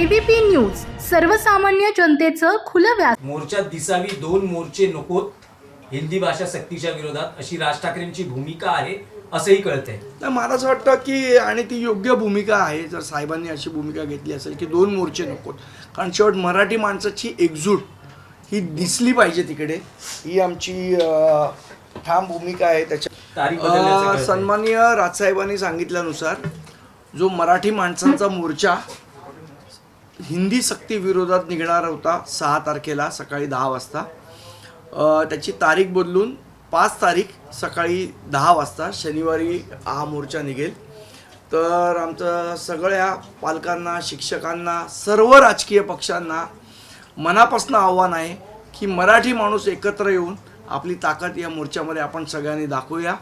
ABP news सर्वसामान्य जनतेचं खुलं व्यास मोर्चात दिसावी दोन मोर्चे नकोत हिंदी भाषा सक्तीच्या विरोधात अशी राज ठाकरेंची भूमिका आहे असंही कळतंय नाही मला असं वाटतं की आणि ती योग्य भूमिका आहे जर साहेबांनी अशी भूमिका घेतली असेल की दोन मोर्चे नकोत कारण शेवट मराठी माणसाची एकजूट ही दिसली पाहिजे तिकडे ही आमची अं, ठाम भूमिका आहे त्याच्या तारीख बदलण्याचं अं, कळतंय. सन्माननीय राजसाहेबांनी सांगितल्यानुसार जो मराठी माणसांचा मोर्चा हिंदी सक्ती विरोधात निघणार होता सहा तारखेला सकाळी दहा वाजता. त्याची तारीख बदलून पाच तारीख सकाळी दहा वाजता शनिवारी हा मोर्चा निघेल. तर आमचं सगळ्या पालकांना शिक्षकांना सर्व राजकीय पक्षांना मनापासून आव्हान आहे की मराठी माणूस एकत्र येऊन आपली ताकद या मोर्चामध्ये आपण सगळ्यांनी दाखवूया.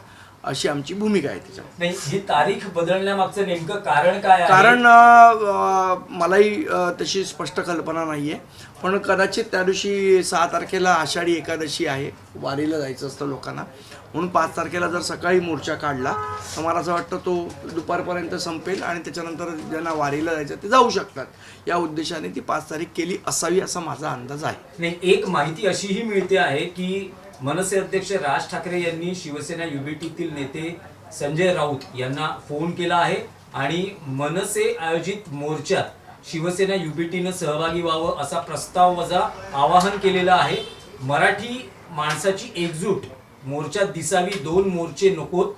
अशी आमची भूमिका आहे त्याच्यात नाही ही तारीख बदलण्यामागचं नेमकं कारण काय आहे? कारण अ, मलाही अ, तशी स्पष्ट कल्पना नाही आहे पण कदाचित त्या दिवशी सहा तारखेला आषाढी एकादशी आहे. वारीला जायचं असतं लोकांना. म्हणून पाच तारखेला जर सकाळी मोर्चा काढला तर मला असं वाटतं तो दुपारपर्यंत संपेल आणि त्याच्यानंतर ज्यांना वारीला जायचं ते जाऊ शकतात. या उद्देशाने ती पाच तारीख केली असावी असा माझा अंदाज आहे. नाही एक माहिती अशीही मिळते आहे की मनसे अध्यक्ष राज ठाकरे यांनी शिवसेना युबीटीतील नेते संजय राऊत यांना फोन केला आहे आणि मनसे आयोजित मोर्चात शिवसेना युबीटीनं सहभागी व्हावं असा प्रस्ताव वजा आवाहन केलेलं आहे. मराठी माणसाची एकजूट मोर्चात दिसावी दोन मोर्चे नकोत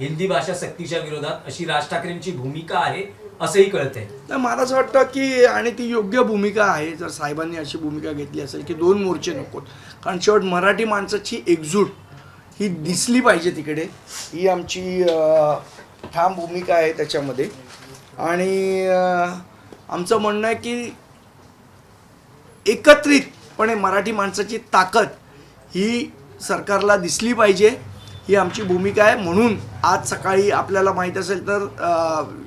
हिंदी भाषा सक्तीच्या विरोधात अशी राज ठाकरेंची भूमिका आहे. असंही कळते नाही मला असं वाटतं की आणि ती योग्य भूमिका आहे जर साहेबांनी अशी भूमिका घेतली असेल की दोन मोर्चे नकोत कारण शेवट मराठी माणसाची एकजूट ही दिसली पाहिजे तिकडे. ही आमची अं, ठाम भूमिका आहे त्याच्यामध्ये. आणि अं, आमचं म्हणणं आहे की एकत्रितपणे मराठी माणसाची ताकद ही सरकारला दिसली पाहिजे. ही आमची भूमिका आहे. म्हणून आज सकाळी आपल्याला माहीत असेल तर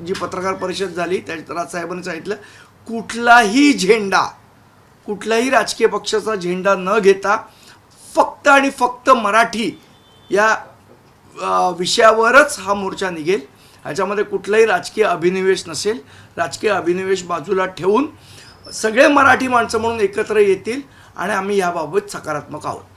जी पत्रकार परिषद झाली त्यात राजसाहेबांनी सांगितलं कुठलाही झेंडा कुठलाही राजकीय पक्षाचा झेंडा न घेता फक्त आणि फक्त मराठी या विषयावरच हा मोर्चा निघेल. ह्याच्यामध्ये कुठलाही राजकीय अभिनिवेश नसेल. राजकीय अभिनिवेश बाजूला ठेवून सगळे मराठी माणसं म्हणून एकत्र येतील आणि आम्ही याबाबत सकारात्मक आहोत.